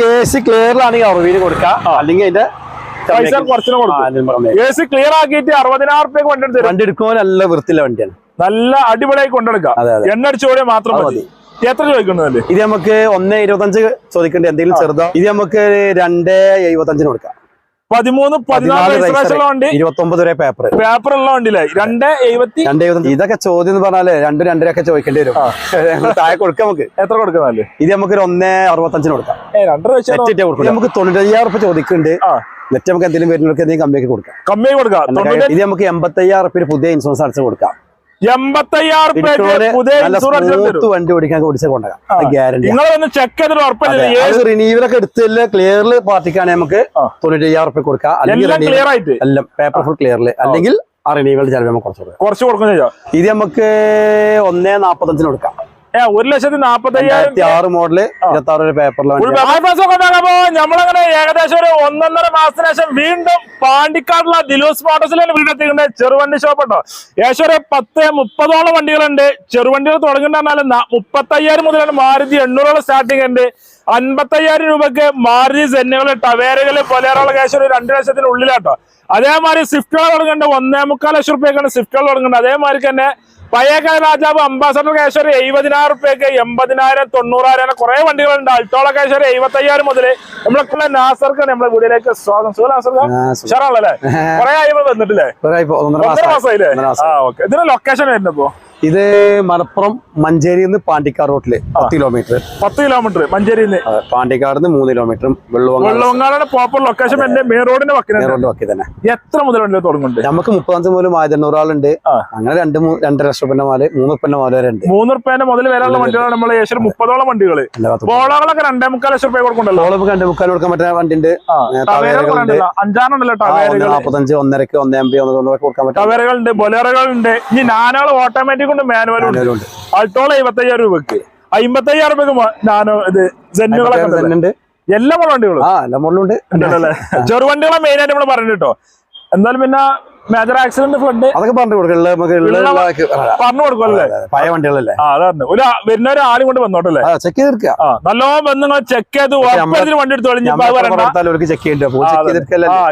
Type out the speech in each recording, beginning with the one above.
Case ക്ലിയറിലാണെങ്കിൽ അറുപതിന് കൊടുക്കാം. അല്ലെങ്കിൽ അതിന്റെ പൈസ കുറച്ചിന് ആ, കൊടുക്കും അതിന് പുറമെ. എ സി ക്ലിയർ ആക്കിയിട്ട് അറുപതിനായിരം റുപ്യ കൊണ്ടെടുത്ത് വണ്ടി എടുക്കുമ്പോൾ നല്ല വൃത്തിയുള്ള വണ്ടിയാണ്. നല്ല അടിപൊളിയായി കൊണ്ടെടുക്കാം. എണ്ണ അടിച്ചോടെ മാത്രം മതി. എത്ര ചോദിക്കുന്നതല്ലേ ഇത് നമുക്ക് ഒന്ന് ഇരുപത്തഞ്ച് ചോദിക്കേണ്ട? എന്തെങ്കിലും ചെറുതോ? ഇത് നമുക്ക് രണ്ട് എഴുപത്തഞ്ചിന് കൊടുക്കാം. പതിമൂന്ന് പതിനാല് രജിസ്ട്രേഷൻ വണ്ടി. ഇരുപത്തി ഒമ്പത് വരെ പേപ്പർ പേപ്പർ ഉള്ള വണ്ടിയില്ലേ? രണ്ട് എഴുപത്തി രണ്ട് എഴുപത്തി ഇതൊക്കെ ചോദ്യം എന്ന് പറഞ്ഞാൽ രണ്ട് രണ്ടരൊക്കെ ചോദിക്കേണ്ടി വരും. താഴെ കൊടുക്കാം നമുക്ക്. എത്ര കൊടുക്കുന്നതല്ലേ? ഇത് നമുക്ക് ഒരു ഒന്നേ അറുപത്തഞ്ചിന് കൊടുക്കാം. രണ്ടര നമുക്ക് തൊണ്ണൂറ്റയ്യായിരം റുപ്യ ചോദിക്കുന്നുണ്ട്. നെറ്റ് നമുക്ക് എന്തെങ്കിലും വരുന്നവർക്ക് എന്തെങ്കിലും കമ്മിയൊക്കെ കൊടുക്കാം. കമ്മി കൊടുക്കാം. ഇത് നമുക്ക് എൺപത്തയ്യായിരം റുപ്യ പുതിയ ഇൻഷുറൻസ് അടച്ച് കൊടുക്കാം. എൺപത്തയ്യായിരം വണ്ടി ഓടിക്കാൻ കൊണ്ടുപോകാം ഗ്യാരണ്ടി ചെക്ക് ചെയ്തിട്ട് ഉറപ്പില്ല അത് റിനീവലൊക്കെ എടുത്തില്ല ക്ലിയറിൽ പാർട്ടിക്കാണ് നമുക്ക്. തൊണ്ണൂറ്റയ്യായിരം റുപ്യ കൊടുക്കാം. അല്ലെങ്കിൽ പേപ്പർ ഫുൾ ക്ലിയറിൽ അല്ലെങ്കിൽ ആ റിനീവൽ ചിലവ് നമുക്ക് കുറച്ച് കൊടുക്കാം. കുറച്ച് ഇത് നമുക്ക് ഒന്നേ നാപ്പത്തഞ്ചിന് കൊടുക്കാം. ഒരു ലക്ഷത്തി നാപ്പത്തയ്യായിരം രണ്ടായിരത്തി ആറ് മോഡൽ ഇരുപത്തി ആറ് പേപ്പറിലാണ് നമ്മളങ്ങനെ ഏകദേശം ഒരു ഒന്നൊന്നര മാസത്തിന് ശേഷം വീണ്ടും പാണ്ടിക്കാടുള്ള ദിലൂസ് മോട്ടോഴ്സിലാണ് വീടെത്തിക്കുന്നത് ചെറുവണ്ടി ഷോപ്പ് ഉണ്ടോ? ഏകദേശം ഒരു പത്ത് മുപ്പതോളം വണ്ടികളുണ്ട്. ചെറുവണ്ടികൾ തുടങ്ങുന്ന മുപ്പത്തയ്യായിരം മുതലാണ് മാരുതി എണ്ണൂറോളം സ്റ്റാർട്ടിംഗ് ഉണ്ട്. അൻപത്തയ്യായിരം രൂപക്ക് മാരുതി സെന്നുകൾ ടവേരകൾ പൊലേറോളം ഏകദേശം ഒരു രണ്ട് ലക്ഷത്തിനുള്ളിലാട്ടോ അതേമാതിരി സ്വിഫ്റ്റുകൾ തുടങ്ങേണ്ടത് ഒന്നേ മുക്കാൽ ലക്ഷം റുപ്യക്കാണ് സ്വിഫ്റ്റുകൾ തുടങ്ങേണ്ടത് അതേമാതിരി തന്നെ പഴയകാല രാജാവ് അംബാസഡർ ഒരു എഴുപതിനായിരം റുപ്യക്ക് എൺപതിനായിരം തൊണ്ണൂറായിരം കുറെ വണ്ടികളുണ്ട്. അൾട്ടോള ക്യാഷ് ഒരു എഴുപത്തയ്യായിരം മുതൽ നമ്മളെ നാസർക്ക് നമ്മളെ വീടിലേക്ക് സ്വാഗതം. സുഖം നാസർക്ക്? ഉഷാറാണല്ലേ? കുറെ ആയി ഇവിടെ വന്നിട്ടില്ലേ? മാസമായില്ലേ? ആ ഓക്കെ. ഇതിന്റെ ലൊക്കേഷൻ വരുന്നപ്പോ ഇത് മലപ്പുറം മഞ്ചേരി നിന്ന് പാണ്ടിക്കാർ റോട്ടിൽ പത്ത് കിലോമീറ്റർ പത്ത് കിലോമീറ്റർ മഞ്ചേരിയിൽ നിന്ന് പാണ്ടിക്കാട് നിന്ന് മൂന്ന് കിലോമീറ്റർ വെള്ളവങ്ങാടെ വെള്ളവങ്ങാടാണ് പ്രോപ്പർ ലൊക്കേഷൻ എന്റെ മെയിൻ റോഡിന്റെ വക്കിലുണ്ട് റോഡ് വക്കി തന്നെ. എത്ര മുതൽ വണ്ടി തുടങ്ങുന്നുണ്ട്? നമുക്ക് മുപ്പത്തഞ്ച് മുതൽ ആയിരത്തി ആ. അങ്ങനെ രണ്ട് രണ്ടര ലക്ഷം ഉറുപ്പിന്റെ മാൽ മൂന്ന് ഉപ്പന്റെ മാൽ വരെ ഉണ്ട്. മൂന്ന് ഉപ്പന്റെ മുതൽ വരെയുള്ള വണ്ടികളാണ് നമ്മൾ ഏകദേശം മുപ്പതോളം വണ്ടികൾ. ബോളകളൊക്കെ രണ്ടേ മുക്കാൽ ലക്ഷം റുപ്യ കൊടുക്കണ്ടല്ലോ ഇപ്പൊ കണ്ടു മുക്കാൽ കൊടുക്കാൻ പറ്റുന്ന വണ്ടി ഉണ്ട് ടവേരകളുണ്ട്. അഞ്ചാറുണ്ടല്ലോ നാൽപ്പത്തഞ്ച് നാപ്പത്തഞ്ച് ഒന്നരക്ക് ഒന്നേ അമ്പത് ഒന്നൊക്കെ കൊടുക്കാൻ പറ്റും. ടവേറുകളുണ്ട് ബൊലേറുകളുണ്ട്. ഇനി നാനോൾ ഓട്ടോമാറ്റിക് ഉണ്ട്. മാനുവലും ഉണ്ട്. അൾട്ടോള എഴുപത്തയ്യായിരം രൂപക്ക് അമ്പത്തയ്യായിരം രൂപക്ക് നാനോ ഇത് ജെന്നുകളൊക്കെ എല്ലാ മോഡൽ വണ്ടികളും? ചെറുവണ്ടികളെ മെയിൻ ആയിട്ട് നമ്മൾ പറഞ്ഞു കേട്ടോ. എന്തായാലും പിന്നെ മേജർ ആക്സിഡന്റ് ഫ്ലഡ് അതൊക്കെ പറഞ്ഞു കൊടുക്കല്ലേ പറയാം. പറഞ്ഞു കൊടുക്കുമല്ലേ അതെ. പഴയ വണ്ടികളല്ലേ? അതാണ് ഒരു വരുന്ന ഒരു ആളും കൊണ്ട് വന്നോട്ടല്ലേ? ചെക്ക് ചെയ്ത് ആ നല്ലോണം വന്ന് നിങ്ങൾ ചെക്ക് ചെയ്ത് ഉറപ്പത്തിന് വണ്ടി എടുത്ത്.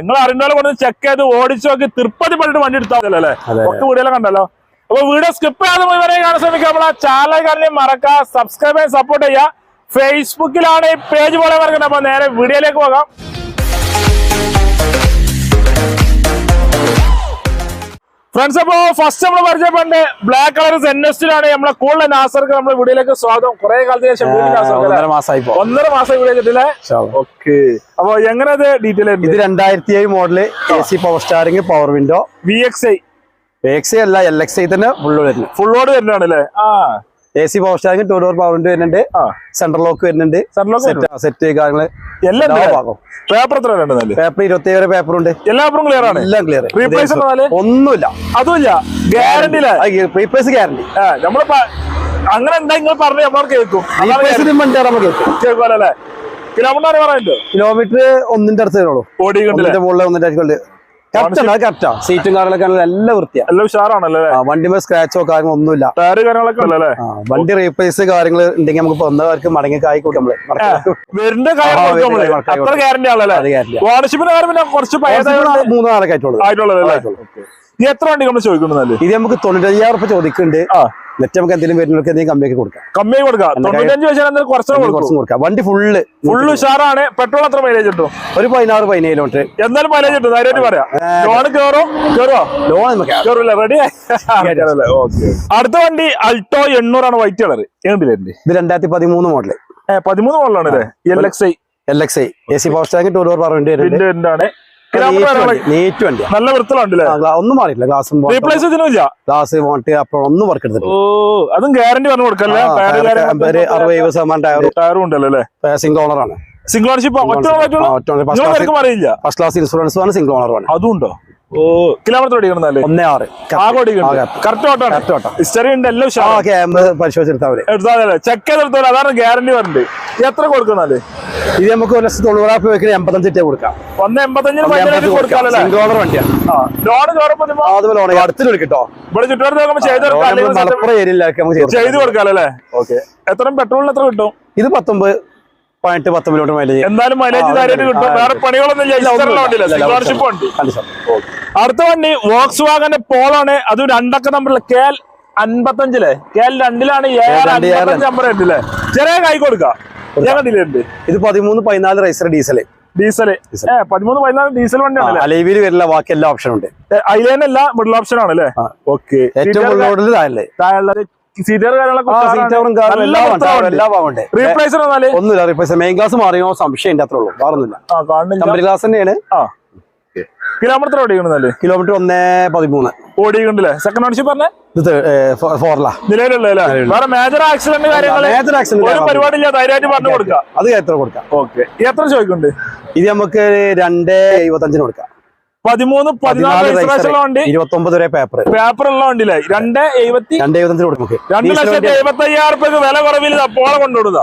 നിങ്ങൾ അറിയുന്ന കൊണ്ട് ചെക്ക് ചെയ്ത് ഓടിച്ചു നോക്കി തിരുപ്പതി പറഞ്ഞിട്ട് വണ്ടി എടുത്താൽ കൊട്ടു. ഒക്കെ കണ്ടല്ലോ. അപ്പൊ വീഡിയോ സ്കിപ്പ് ചെയ്യാതെ മുഴുവനെ കാണാൻ ശ്രമിക്കുക. നമ്മളെ ചാനൽ കാണി മറക്കുക സബ്സ്ക്രൈബ് ചെയ്യാൻ സപ്പോർട്ട് ചെയ്യുക. ഫേസ്ബുക്കിലാണ് ഈ പേജ് പോലെ മറക്കുന്നത് അപ്പൊ നേരെ വീഡിയോയിലേക്ക് പോകാം. ഫ്രണ്ട്സ് അപ്പോ ഫസ്റ്റ് നമ്മൾ പരിചയപ്പെട്ട് ബ്ലാക്ക് കളർ സെന്നസ്റ്റിലാണ് നമ്മളെ കൂടുതൽ നാസർക്ക് നമ്മുടെ വീഡിയോയിലേക്ക് സ്വാഗതം. കുറെ കാലത്തിന് ശേഷം ഒന്നര മാസമായി ഒന്നര ഓക്കെ. അപ്പൊ എങ്ങനെ ഡീറ്റെയിൽ ഇത് രണ്ടായിരത്തി ഏഴ് model A C power steering power window V X I X അല്ല എൽ എക്സ് ഐ തന്നെ ഫുള്ള് വരുന്നത്. ഫുൾ ലോഡ് വരുന്നതാണ് അല്ലേ ആ. A C power steering two door power window വരുന്നുണ്ട്. സെൻട്രൽ ലോക്ക് വരുന്നുണ്ട്. സെറ്റ് സെറ്റ് കാര്യങ്ങൾ എല്ലാം പേപ്പർ എത്ര പേപ്പർ ഇരുപത്തി ഏഴ് പേപ്പർ ഉണ്ട്. എല്ലാ പേപ്പറും ക്ലിയർ ആണ്? എല്ലാം ക്ലിയർ റീപ്ലേസ്? ഒന്നുമില്ല. അതുമില്ല. ഗ്യാരണ്ടി റീപ്ലേസ് ഗ്യാരണ്ടി ആ, നമ്മൾ പ- അങ്ങനെ എന്താ നിങ്ങൾ പറഞ്ഞു നമ്മൾ കേൾക്കും. കേൾക്കുമല്ലേ കിലോമീറ്റർ ഒന്നിന്റെ അടുത്ത് വരുള്ളൂ. ഓടി മുകളിൽ ഒന്നിന്റെ അടുത്ത് സീറ്റും കാര്യങ്ങളൊക്കെ എല്ലാം വൃത്തിയാ. എല്ലാം ഉഷാറാണല്ലേ വണ്ടിമേ സ്ക്രാച്ചോ കാര്യങ്ങളോ ഒന്നുമില്ല. ടയറ് കാര്യങ്ങളൊക്കെ ആ, വണ്ടി റീപ്ലേസ് കാര്യങ്ങൾ ഉണ്ടെങ്കിൽ നമുക്ക് ഒന്നവർക്ക് മടങ്ങി കായി കൊടുക്കും നമ്മൾ. വരുന്ന കാര്യം അത്ര എത്ര വണ്ടി നമ്മൾ ചോദിക്കുന്നത് ഇത് നമുക്ക് തൊണ്ണൂറ്റയ്യായിരം റുപ്യ ചോദിക്കുന്നുണ്ട്. മറ്റേ നമുക്ക് എന്തെങ്കിലും വരുന്നവർക്ക് എന്തെങ്കിലും കമ്മിയൊക്കെ കൊടുക്കാം. കമ്മി കൊടുക്കാം. തൊണ്ണൂറ്റഞ്ച് വെച്ചാൽ കുറച്ചും കൊടുക്കാം. വണ്ടി ഫുള്ള് ഫുള്ള് ഉഷാറാണ്. പെട്രോൾ എത്ര മൈലേജ് കിട്ടും? ഒരു പതിനാറ് പതിനേഴ് കിലോമീറ്റർ എന്തായാലും മൈലേജ് കിട്ടും. ആയിരത്തി പറയാം. ലോൺ കേറോ? കേറുവോ? ലോൺ കേറൂല റെഡി അടുത്ത വണ്ടി അൾട്ടോ എണ്ണൂറാണ് വൈറ്റ് കളർ ഏണ്ടില്ലേ ഇത് രണ്ടായിരത്തി പതിമൂന്ന് മോഡൽ പതിമൂന്ന് മോഡലാണ് L X I L X I A C power steering two door പറഞ്ഞു നീറ്റ് വണ്ടി നല്ല വൃത്തിലുണ്ടല്ലേ? ഒന്നും മാറിയില്ല ഗ്ലാസും റീപ്ലേസ് ഇതിനുമില്ല ഗ്ലാസ് മോട്ട് അപ്പോൾ ഒന്നും വർക്ക് എടുത്തില്ല ഓ അതും ഗ്യാരണ്ടി പറഞ്ഞു കൊടുക്കല്ലേ? അറുപത് ശതമാനം ടയർ ടയറും ഉണ്ടല്ലോ അല്ലേ? സിംഗിൾ ഓണറാണ് single ownership first class insurance ആണ് സിംഗിൾ ഓണർ ആണ്. ഉണ്ടോ? ഓ കിലോമീറ്റർ ഓടിക്കണമെന്നല്ലേ? ഒന്നേ ആറ്. ആകെ ഓടിക്കണം കറക്റ്റ് ഓട്ടാണ് Correct ഓട്ടം. ഹിസ്റ്ററി ഉണ്ട് എല്ലാം പരിശോധിച്ചെടുത്താൽ മതി. ചെക്ക് അതാണ് ഗ്യാരണ്ടി എത്ര കൊടുക്കുന്നാൽ? ഇത് നമുക്ക് ഒരു ലക്ഷത്തി തൊണ്ണൂറായിരം രൂപ വെക്കുന്ന എൺപത്തഞ്ച് ഇട്ടേ കൊടുക്കാം. ഒന്ന് എൺപത്തഞ്ചിന് വണ്ടിയാണ്. ലോൺ അതുപോലെ അടുത്ത് വിളിക്കട്ടോ ഇവിടെ ചുറ്റുപാട് ചെയ്ത് മലപ്പുറം ഏരിയയിലേക്ക് നമുക്ക് ചെയ്ത് ചെയ്ത് കൊടുക്കാല്ലേ ഓക്കെ. എത്ര പെട്രോളിന് എത്ര കിട്ടും? ഇത് പത്തൊമ്പത്. പതിനെട്ട് പത്ത് കിലോമീറ്റർ മൈലേജ് എന്തായാലും മൈലേജ് കാര്യമായിട്ട് കിട്ടും? വേറെ പണികളൊന്നും വണ്ടി അടുത്ത വണ്ടി വോക്സ് വാഗന്റെ പോളാണ് അത് രണ്ടക്ക നമ്പറിൽ കെ എൽ അൻപത്തഞ്ചിലെ കെ എൽ രണ്ടിലാണ്. നമ്പർ ഉണ്ടല്ലേ ചെറിയ കൈ കൊടുക്കാം. ഇത് പതിമൂന്ന് പതിനാല് റൈസർ ഡീസൽ ഡീസൽ പതിമൂന്ന് പതിനാല് ഡീസൽ വണ്ടിയാണ് അലൈവിൽ വരില്ല. ബാക്കി എല്ലാ ഓപ്ഷനും ഉണ്ട്. അതിലേനല്ല മിഡിൽ ഓപ്ഷൻ ആണല്ലേ. ഓക്കെ ഏറ്റവും താഴെ താഴെ സീറ്റർ റീപ്ലേസ് മെയിൻ ഗ്ലാസ് മാറിയോ? സംശയം അത്രേ ഉള്ളൂ. മാറുന്നില്ല കമ്പനി ഗ്ലാസ് തന്നെയാണ്. ആ. കിലോമീറ്റർ ഓടിക്കണെന്നല്ലേ കിലോമീറ്റർ ഒന്നേ പതിമൂന്ന്. ഓടിക്കണ്ടല്ലേ സെക്കൻഡ് ഓൺഷിപ്പ് പറഞ്ഞ? ഫോറിലാ. നിലവിലുള്ള വേറെ മേജർ ആക്സിഡന്റ് കാര്യങ്ങൾ മേജർ ആക്സിഡന്റ് ഒരു പരിപാടിയില്ല ധൈര്യമായിട്ട് പറഞ്ഞു കൊടുക്കാം. അത് എത്ര കൊടുക്കാം? ഓക്കെ എത്ര ചോദിക്കുന്നുണ്ട്? ഇത് നമുക്ക് രണ്ട് ഇരുപത്തഞ്ചിന് കൊടുക്കാം. പതിമൂന്ന് പതിനാല് ഉള്ള വണ്ടി. ഇരുപത്തൊമ്പത് വരെ പേപ്പർ പേപ്പർ ഉള്ള വണ്ടിയില്ലേ രണ്ട് എഴുപത്തി രണ്ട് കൊടുക്കും രണ്ട് ലക്ഷത്തി എഴുപത്തി അയ്യായിരം റുപ്യക്ക് വില കുറവില്ല പോളെ കൊണ്ടുവിടുക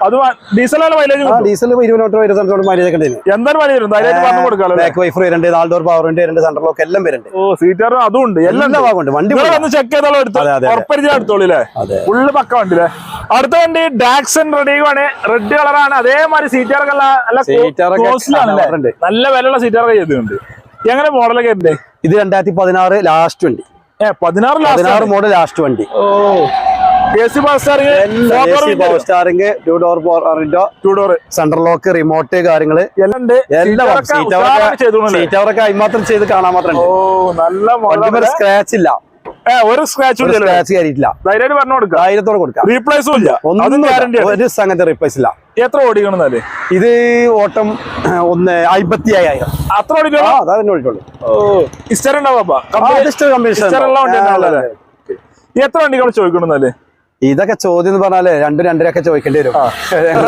അത് ഡീസലാണ് മൈലേജ് ഡീസൽ ഇരുപത് ഇരുപത്തഞ്ചോട് മൈലേജ് ഒക്കെ എന്താണ് മൈലേജ് പറഞ്ഞു കൊടുക്കാമല്ലോ ബാക്ക് വൈഫർ വരുന്നുണ്ട് നാല് ഡോർ പവർ ഉണ്ട് രണ്ട് സെന്റർ ലോക്ക് എല്ലാം വരുന്നുണ്ട്. ഓ സീറ്റർ അതും ഉണ്ട് എല്ലാം ഭാഗമുണ്ട് വണ്ടി ഒന്ന് ചെക്ക് ചെയ്തോളൂ എടുത്തു അതെ, അതെ, അതെ. ഉറപ്പരിചയം എടുത്തോളൂ അല്ലേ ഫുള്ള് പക്ക വണ്ടിയില്ലേ അടുത്ത വണ്ടി ഡാക്സൺ റെഡിയാണ് റെഡ് കളറാണ് അതേമാതിരി സീറ്ററൊക്കെ നല്ല വിലയുള്ള സീറ്ററൊക്കെ ചെയ്തിട്ടുണ്ട്. എങ്ങനെ മോഡലൊക്കെ ഉണ്ട് ഇത് രണ്ടായിരത്തി പതിനാറ് ലാസ്റ്റ് വണ്ടി. പതിനാറ് പതിനാറ് മോഡൽ ലാസ്റ്റ് വണ്ടി. ഓ. Steering two door two door central lock remote കാര്യങ്ങൾ. എല്ലാം ഉണ്ട്. ചെയ്തോളൂല്ലേ? സീറ്റവറൊക്കെ അതിമാത്രം ചെയ്ത് കാണാൻ മാത്രം നല്ല മോഡൽ സ്ക്രാച്ച് ഇല്ല. ഒരു സ്ക്രാച്ച് ഒരു സ്ക്രാച്ച് കയറിയിട്ടില്ല പറഞ്ഞു കൊടുക്കാം. ധൈര്യത്തോടെ കൊടുക്കാം. റീപ്ലേസും ഇല്ല. ഒന്നും ഗ്യാരണ്ടി ഒരു സംഗതി റിപ്ലേസ് ഇല്ല. എത്ര ഓടിക്കണമെന്നല്ലേ ഇത് ഓട്ടം ഒന്ന് അമ്പത്തി അയ്യായിരം അത്ര ഓടിക്കണം? അതാ തന്നെ വിളിച്ചോളൂ ഇസ്റ്റർ ഉണ്ടാവാ ഇസ്റ്ററുള്ള വണ്ടി ചോദിക്കണം എത്ര വണ്ടികൾ ചോദിക്കണമെന്നല്ലേ ഇതൊക്കെ ചോദ്യം എന്ന് പറഞ്ഞാൽ രണ്ട് രണ്ടരൊക്കെ ചോദിക്കേണ്ടി വരും.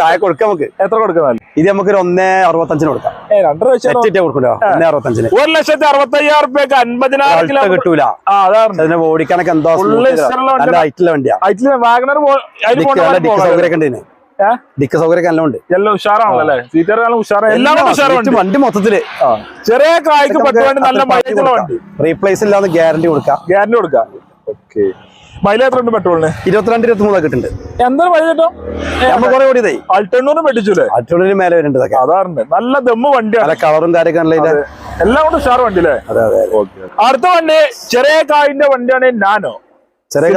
താഴെ കൊടുക്കാം നമുക്ക്. എത്ര കൊടുക്കാം ഇത് നമുക്ക് ഒരു ഒന്നേ അറുപത്തഞ്ചിന് കൊടുക്കാം. രണ്ടര നെറ്റിട്ടേ കൊടുക്കണ്ടോ ഒന്നേ അറുപത്തഞ്ചിന്. ഒരു ലക്ഷത്തി അറുപത്തയ്യായിരം റുപ്യക്ക് അൻപതിനായിരം അൾട്ട കിട്ടൂല. അതിന് ഓടിക്കാനൊക്കെ എന്തോ നല്ല. ഹൈറ്റുള്ള വണ്ടിയാ. അതിൽ വാഗണർ സൗകര്യമൊക്കെ ഉണ്ട് ഡിക്ക് സൗകര്യമൊക്കെ നല്ല ഉണ്ട് എല്ലാം ഉഷാറാണല്ലേ സീറ്റർ എല്ലാം ഉഷാറാണ് എല്ലാം വണ്ടി. മൊത്തത്തിൽ. ചെറിയ കായ്ക്ക് പത്ത് നല്ല റീപ്ലേസ് ഇല്ലാതെ ഗ്യാരണ്ടി കൊടുക്കാം. ഗ്യാരണ്ടി കൊടുക്കാം. ഓക്കെ മൈലേജ് ഉണ്ട് പെട്രോളിന്? ഇരുപത്തിരണ്ട് ഇരുപത്തി മൂന്നൊക്കെ കിട്ടുന്നുണ്ട്. എന്താണ് മൈലേജ് കിട്ടും? കുറെ ഓടിയതേ? അൾട്ടെണ്ണൂറ് മെഡിച്ചൂലേ അറ്റുള്ളിന് മേലെ വരുന്നുണ്ട് അതാറുണ്ട് നല്ല ദമ്മ് വണ്ടിയാണ് കളറും കാര്യമൊക്കെ എല്ലാം കൊണ്ട് ഉഷാറ് വണ്ടി അല്ലേ അതെ അതെ. അടുത്ത വണ്ടി ചെറിയ കായിന്റെ വണ്ടിയാണ് നാനോ. ചെറിയ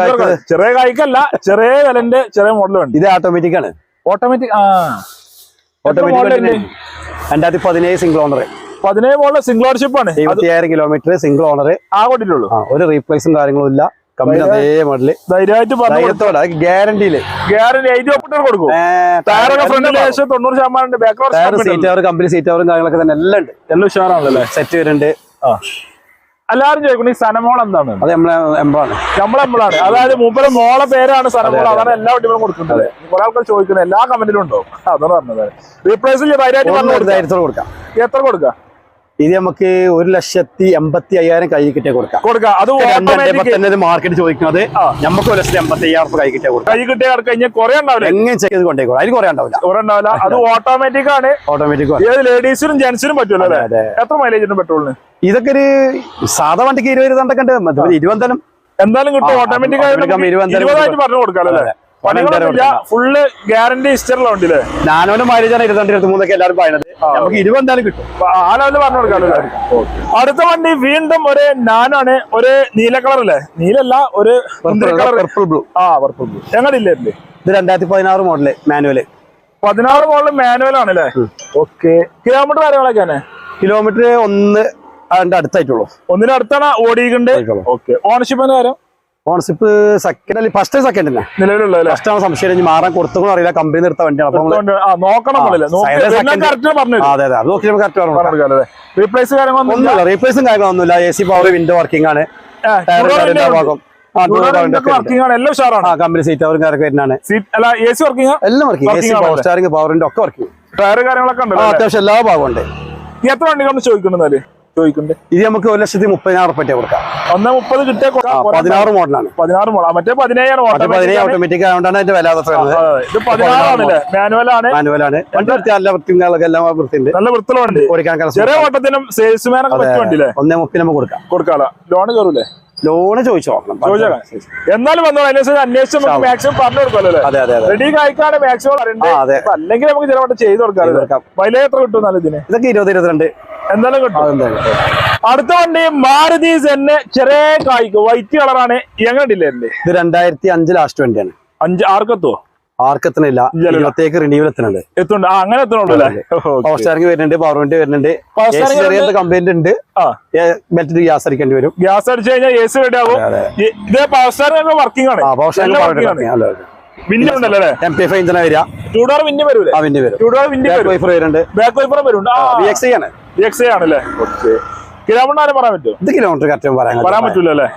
ചെറിയ കായ്ക്കല്ല ചെറിയ വിലന്റെ ചെറിയ മോഡൽ വണ്ടി. ഇത് ഓട്ടോമാറ്റിക് ആണ്. ഓട്ടോമാറ്റിക് ആ. ഓട്ടോമാറ്റിക് രണ്ടായിരത്തി പതിനേഴ് സിംഗിൾ ഓണർ പതിനേഴ് മോഡൽ സിംഗിൾ ഓണർഷിപ്പ് ആണ്. അത് എഴുപത്തിയായിരം കിലോമീറ്റർ സിംഗിൾ ഓണർ ആ കൊണ്ടിട്ടുള്ളൂ ഒരു റീപ്ലേസും കാര്യങ്ങളും ഇല്ല. കമ്പനി അതേ മോഡൽ ധൈര്യമായിട്ട് പറഞ്ഞു ഗ്യാരണ്ടിയിൽ ഗ്യാരണ്ടി എയ്റ്റി ഒപ്പിട്ട് കൊടുക്കും. ടയറൊക്കെ ഫ്രണ്ടിൽ ഏകദേശം തൊണ്ണൂറ് ശതമാനം ബാക്ക് ടയർ സീറ്റ് അവർ കമ്പനി സീറ്റ് അവറും കാര്യങ്ങളൊക്കെ തന്നെ എല്ലാം ഉണ്ട്. എല്ലാം ഉഷാറാണല്ലേ സെറ്റ് വരുന്നുണ്ട്. ആ. എല്ലാവരും ചോദിക്കണം ഈ സനമോൾ എന്താണ്? അത് നമ്മളെ എംബാണ് നമ്മളെ നമ്മളാണ് അതായത് മൂപ്പരെ മോളെ പേരാണ് സനമോൾ. അതാണ് എല്ലാ വണ്ടികളും കൊടുക്കുന്നത്. കുറെ ആൾക്കാർ ചോദിക്കുന്നത് എല്ലാ കമന്റിലും ഉണ്ടോ? അതാണ് പറഞ്ഞത്. റീപ്ലേസ് ധൈര്യമായിട്ട് കൊടുക്കാം. എത്ര കൊടുക്കാം? ഇത് നമുക്ക് ഒരു ലക്ഷത്തി എൺപത്തി അയ്യായിരം കൈ കിട്ടിയ കൊടുക്കാം. കൊടുക്കാം. അത് മാർക്കറ്റ് ചോദിക്കുന്നത് നമുക്ക് ഒരു ലക്ഷത്തി എൺപത്തി അയ്യായിരം കൈ കിട്ടിയ കൊടുക്കാം. കൈ കിട്ടിയ കഴിഞ്ഞാൽ കുറെ ഉണ്ടാവില്ല? എങ്ങനെ ചെയ്ത് കൊണ്ടേക്കോളൂ അതിൽ കുറെ ഉണ്ടാവില്ല. കുറെ ഉണ്ടാവില്ല. അത് ഓട്ടോമാറ്റിക് ആണ്. ഓട്ടോമാറ്റിക് ഏത് ലേഡീസിനും ജെന്റ്സിനും പറ്റുമല്ലോ അല്ലേ? എത്ര മൈലേജ് ഉണ്ട് പെട്രോളിന് ഇതൊക്കെ ഒരു സാധാ വണ്ടിക്ക് ഇരുപത് ഇരുപതൊക്കെ ഉണ്ട്. മതി ഇരുപതെന്തായാലും. എന്തായാലും കിട്ടും. ഓട്ടോമാറ്റിക് ആയിട്ട് പറഞ്ഞു കൊടുക്കാമല്ലോ ഫുള്ള് ഗ്യാരണ്ടി ഹിസ്റ്ററിലുണ്ടല്ലേ നാനോന്റെ മൈലേജാണ് ഇരുപത്തിരണ്ട് ഇരുപത്തി മൂന്നൊക്കെ എല്ലാവരും പറയുന്നത്. നമുക്ക് ഇരുപത് എന്തായാലും കിട്ടും. ആ ലെവലിൽ പറഞ്ഞു കൊടുക്കാം അടുത്ത വണ്ടി വീണ്ടും ഒരു നാനാണ് ഒരു നീല കളർ അല്ലേ? നീലല്ല ഒരു പർപ്പിൾ ബ്ലൂ ആ പർപ്പിൾ ബ്ലൂ ഞങ്ങളില്ലേ ഇത് രണ്ടായിരത്തി പതിനാറ് മോഡൽ മാനുവൽ. പതിനാറ് മോഡൽ മാനുവൽ ആണല്ലേ ഓക്കെ. കിലോമീറ്റർ കാര്യങ്ങളൊക്കെയാണ് കിലോമീറ്റർ ഒന്ന് അതിന്റെ അടുത്തായിട്ടുള്ളൂ. ഒന്നിനടുത്താണ് ഓടിയിട്ടുണ്ട്. ഓക്കെ. ഓണർഷിപ്പിന്റെ കാര്യം? ഓണർഷിപ്പ് സെക്കൻഡ് അല്ലെങ്കിൽ ഫസ്റ്റ് സെക്കൻഡ് തന്നെ നിലവിലുള്ള ഫസ്റ്റ് ആണ് സംശയം. ഇനി മാറാൻ കൊടുത്തെന്ന് അറിയില്ല. കമ്പനി നിർത്ത വണ്ടിയാണ്. അതെ അതെ. അത് നോക്കി നമുക്ക് കറക്റ്റ് പറഞ്ഞു റീപ്ലേസ് കാര്യങ്ങളൊന്നുമില്ല. A C power window working ആണ്. ഭാഗം കമ്പനി സീറ്റ് അവരും കാര്യമൊക്കെ വരുന്നതാണ്. എല്ലാം working A C power? Steering പവറിന്റെ ഒക്കെ വർക്കിംഗ് ടയർ കാര്യങ്ങളൊക്കെ? അത്യാവശ്യം എല്ലാ ഭാഗവും ഉണ്ട്. എത്ര വണ്ടികളാണ് ചോദിക്കുന്നത് ചോദിക്കണ്ടേ ഇത് നമുക്ക് ഒരു ലക്ഷത്തി മുപ്പതിനായിരം റുപ്യ കൊടുക്കാം. ഒന്ന് മുപ്പത് കിട്ടിയ പതിനാറ് മോഡലാണ്. പതിനാറ് മോഡൽ മറ്റേ പതിനേഴാണ് പതിനേഴ് ഓട്ടോമാറ്റിക് ആയതുകൊണ്ടാണ് അതിന്റെ വില ഇത് പതിനാറാണല്ലേ? ആണ് മാനുവലാണ്. വണ്ടി വൃത്തി നല്ല എല്ലാം വൃത്തിയുണ്ട്. നല്ല ഓടിക്കാൻ ചെറിയ ഓട്ടത്തിനും സെയിൽസ്മാനൊക്കെ പറ്റിയ വണ്ടിയില്ലേ ഒന്നേ മുപ്പിന് നമുക്ക് കൊടുക്കാം. കൊടുക്കാം ലോൺ കയറൂലേ? ലോണ് ചോദിച്ചോ? നോക്കണം. എന്നാലും വന്നോ അതിനനുസരിച്ച് അന്വേഷിച്ച് നമുക്ക് മാക്സിമം പറഞ്ഞു കൊടുക്കാമല്ലോ അതെ അതെ റെഡി കായ്ക്കാണ് മാക്സിമം. അല്ലെങ്കിൽ നമുക്ക് ചിലപ്പോൾ ചെയ്ത് കൊടുക്കാം വില എത്ര കിട്ടും എന്നാലും ഇതിന്? ഇതൊക്കെ ഇരുപത് ഇരുപത്തിരണ്ട്. എന്തായാലും കിട്ടും. അടുത്ത വണ്ടി മാരുതി സെന്നെ ചെറിയ കായ്ക്ക്. വൈറ്റ് കളറാണ്. എങ്ങനെ ഇല്ലേ ഇത് രണ്ടായിരത്തി അഞ്ച് ലാസ്റ്റ് വണ്ടിയാണ്. അഞ്ച് ആർക്കെത്തുവോ? ആർക്കെത്തണില്ല ഇല്ലല്ലോ. ഇരുപത്തേക്ക് റിന്യൂവൽ എത്തുന്നുണ്ട്. എത്തുണ്ട് അങ്ങനെ പവർ സ്റ്റാറിംഗ് വരുന്നുണ്ട് പവർ വണ്ടി വരുന്നുണ്ട്. ചെറിയ കംപ്ലൈന്റ് ഉണ്ട്. ബെൽറ്റ് ഗ്യാസ് അടിക്കേണ്ടി വരും. ഗ്യാസ് അടിച്ചു കഴിഞ്ഞാൽ എ സി റെഡി. ഇത് പവർ സ്റ്റാറിംഗ് വർക്കിംഗ് ആണ്. പവർ. സ്റ്റാറിംഗ് വിൻഡ് ഉണ്ടല്ലോ എം പി ഇഞ്ചന വരിക. ടൂ ഡോർ വിൻഡ് വരും ആ വിൻഡ് വരും. ടൂ ഡോർ വിൻഡ് വരും. വൈഫർ വരുന്നുണ്ട്. ബാക്ക് വൈപ്പറും വരുന്നുണ്ട്. എക്സ് ആണ്. എക്സ് ആണല്ലേ? ഓക്കെ കിലോമീറ്റർ പറയാൻ പറ്റുമോ? ഇത് കിലോമീറ്റർ കറക്റ്റ് പറയാൻ പറയാൻ പറ്റൂല അല്ലേ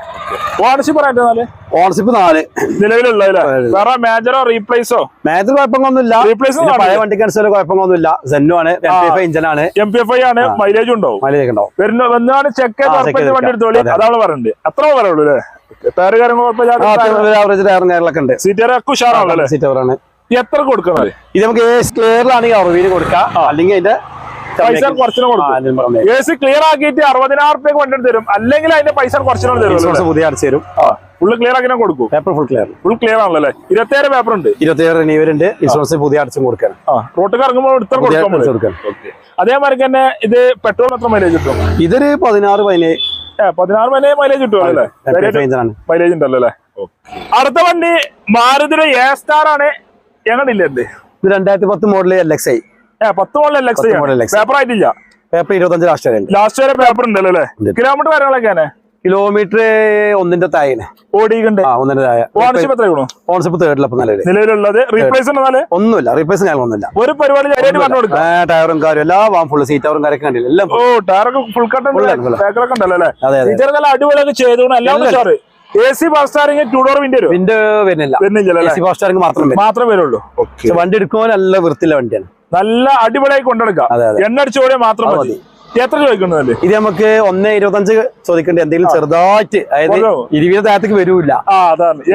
ഓണർഷിപ്പ് പറയാൻ ഓണർഷിപ്പ് നാല്. നിലവിലുള്ളതല്ലേ വേറെ മേജറോ റീപ്ലേസോ മേജർ കുഴപ്പങ്ങളൊന്നുമില്ല. റീപ്ലേസ് പഴയ വണ്ടിക്ക് അനുസരിച്ച് കുഴപ്പങ്ങളൊന്നുമില്ല. സെന്നു ആണ് എം പി എഫ് ഇഞ്ചനാണ് എം പി എഫ് ഐ ആണ് മൈലേജ് ഉണ്ടാവും. മൈലേജ് ഉണ്ടാവും. വരുന്ന വന്നാണ് ചെക്ക് വണ്ടി എടുത്തോളി അതെ. അതാണ് പറയുന്നത് അത്ര പറയുള്ളൂ അല്ലേ? ടയർ കാര്യങ്ങളൊക്കെ ഉണ്ട്. ഒക്കെ ഉഷാറാണല്ലോ സീറ്റ് എത്ര കൊടുക്കുന്നത് ഇത് നമുക്ക് ക്ലിയറിലാണെങ്കിൽ അറുപതിന് കൊടുക്കാം. അല്ലെങ്കിൽ അതിന്റെ പൈസ കുറച്ചിനും കൊടുക്കും. എ സി ക്ലിയർ ആക്കിയിട്ട് അറുപതിനായിരം റുപ്യക്ക് വണ്ടി തരും. അല്ലെങ്കിൽ അതിന്റെ പൈസ കുറച്ചിനും തരും പുതിയ അടച്ചു തരും. ഫുള്ള് ക്ലിയർ ആക്കി കൊടുക്കും. Paper full clear full clear ആണല്ലേ അല്ലേ? ഇരുപത്തേഴ് പേപ്പർ ഉണ്ട്. ഇരുപത്തിയേഴ് റിന്യൂവൽ ഉണ്ട്. ഇൻഷുറൻസ് പുതിയ അടച്ചും കൊടുക്കാൻ റോട്ടിൽ ഇറങ്ങുമ്പോൾ എടുത്ത കൊടുക്കാൻ അതേമാതിരി തന്നെ ഇത് പെട്രോൾ എത്ര മൈലേജ് കിട്ടും? ഇതൊരു പതിനാറ് പതിനേഴ് പതിനാറ് മൈലേജ് മൈലേജ് കിട്ടും അല്ലേ? മൈലേജ് ഉണ്ടല്ലോ അല്ലേ? അടുത്ത വണ്ടി മാരുതിയുടെ എ സ്റ്റാർ ആണ്. ഞങ്ങളില്ലേ ഇത്? രണ്ടായിരത്തി പത്ത് മോഡൽ എൽ എക്സ് ഐ പത്ത് മോഡൽ എക്സ്. പേപ്പർ ആയിട്ടില്ല. പേപ്പർ ഇരുപത്തഞ്ച് ലാസ്റ്റ് വരെ ലാസ്റ്റ് വരെ പേപ്പർ ഉണ്ടല്ലോ അല്ലേ? കിലോമീറ്റർ കാര്യങ്ങളൊക്കെയാണ് കിലോമീറ്റർ ഒന്നിന്റെ താഴെ ഓടിയിട്ടുണ്ട്. ആ ഒന്നിന്റെ താഴെ. ഓണർഷിപ്പ് എത്ര ഗുണം ഓൺസിപ്പ് തേർഡിലപ്പം നിലവിൽ നിലവിലുള്ളത്? റീപ്ലേസ് ഒന്നുമില്ല. റീപ്ലേസ് കാര്യങ്ങളൊന്നുമില്ല. ഒരു പരിപാടി ടയറും കാര്യം എല്ലാം ഫുള്ള് സീറ്റ് അവറും കാര്യമൊക്കെ കണ്ടില്ല? എല്ലാം ഓ ടയറൊക്കെ ഫുൾ കട്ട് Full ആണ്, full ഉണ്ടല്ലോ അല്ലേ? അതെ അതെ. ടീച്ചർ നല്ല അടിപൊളിയൊക്കെ ചെയ്തു എല്ലാം എല്ലാം ഉഷാറ്. എ സി ബസ് സ്റ്റാറിങ് ടൂ ഡോർ വിൻഡ് വരും വിൻഡ് വരുന്നില്ല. വരുന്നില്ല അല്ലേ? സി സ്റ്റാറിംഗ് മാത്രം വരും മാത്രമേ വരുള്ളൂ. വണ്ടി എടുക്കുമ്പോൾ നല്ല വൃത്തിയുള്ള വണ്ടിയാണ്. നല്ല അടിപൊളിയായി കൊണ്ടെടുക്കാം. എണ്ണ അടിച്ചോടെ മാത്രം മതി. എത്ര ചോദിക്കുന്നതല്ലേ ഇത് നമുക്ക് ഒന്ന് ഇരുപത്തഞ്ച് ചോദിക്കേണ്ട. എന്തെങ്കിലും ചെറുതായിട്ട് അതായത്. ഇരുപത് താഴത്തേക്ക് വരൂല.